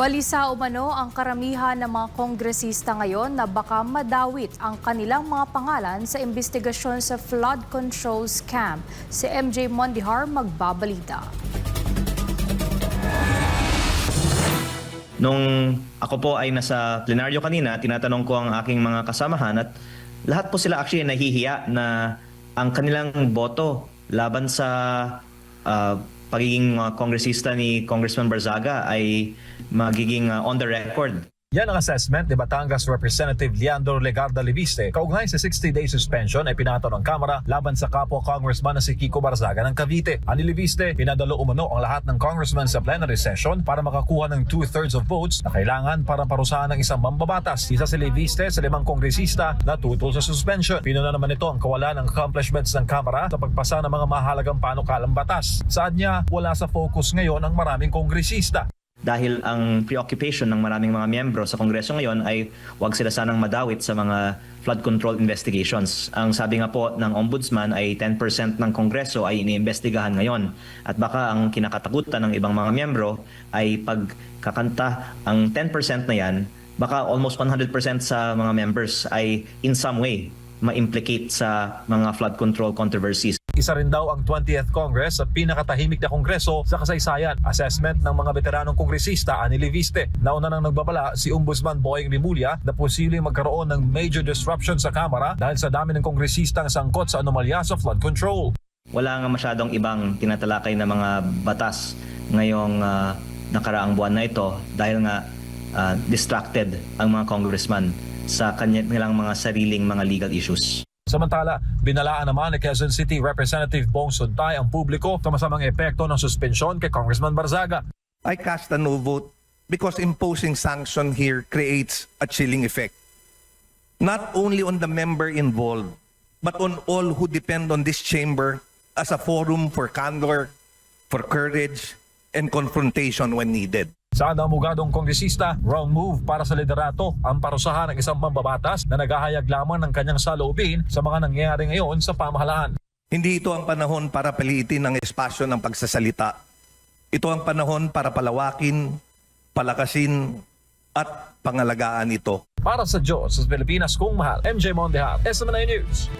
Balisa umano ang karamihan ng mga kongresista ngayon na baka madawit ang kanilang mga pangalan sa investigasyon sa flood control scam. Si MJ Mondihar magbabalita. Nung ako po ay nasa plenaryo kanina, tinatanong ko ang aking mga kasamahan at lahat po sila actually nahihiya na ang kanilang boto laban sa ah, pagiging uh, kongresista ni Congressman Barzaga ay magiging ah, on the record. Yan ang assessment ni Batangas Representative Leandro Legarda Leviste. Kaugnay sa 60-day suspension ay pinato ng Kamara laban sa kapwa congressman na si Kiko Barzaga ng Cavite. Ani Leviste, pinadalo umano ang lahat ng congressman sa plenary session para makakuha ng two-thirds of votes na kailangan para parusahan ng isang mambabatas. Isa si Leviste sa limang kongresista na tutol sa suspension. Pinuna naman ito ang kawalan ng accomplishments ng Kamara sa pagpasa ng mga mahalagang panukalang batas. Saad niya, wala sa focus ngayon ang maraming kongresista. Dahil ang preoccupation ng maraming mga miyembro sa Kongreso ngayon ay huwag sila sanang madawit sa mga flood control investigations. Ang sabi nga po ng Ombudsman ay 10% ng Kongreso ay iniimbestigahan ngayon. At baka ang kinakatakutan ng ibang mga miyembro ay pagkakanta ang 10% na yan, baka almost 100% sa mga members ay in some way ma-implicate sa mga flood control controversies. Isa rin daw ang 20th Congress sa pinakatahimik na kongreso sa kasaysayan. Assessment ng mga veteranong kongresista ani Leviste. Nauna nang nagbabala si Ombudsman Boying Rimulya na posibleng magkaroon ng major disruption sa Kamara dahil sa dami ng kongresistang sangkot sa anomalya sa flood control. wala nga masyadong ibang tinatalakay na mga batas ngayong ah, nakaraang buwan na ito dahil nga ah, distracted ang mga congressman sa kanilang mga sariling mga legal issues. Samantala, binalaan naman ni Quezon City Representative Bong Suntay ang publiko sa masamang epekto ng suspensyon kay Congressman Barzaga. I cast a no vote because imposing sanction here creates a chilling effect. Not only on the member involved, but on all who depend on this chamber as a forum for candor, for courage, and confrontation when needed. Sa namugadong kongresista, wrong move para sa liderato ang parusahan ng isang mambabatas na naghahayag lamang ng kanyang saloobin sa mga nangyayari ngayon sa pamahalaan. Hindi ito ang panahon para paliitin ang espasyo ng pagsasalita. Ito ang panahon para palawakin, palakasin, at pangalagaan ito. Para sa Diyos, sa Pilipinas kung mahal, MJ Mondejar, SMNA News.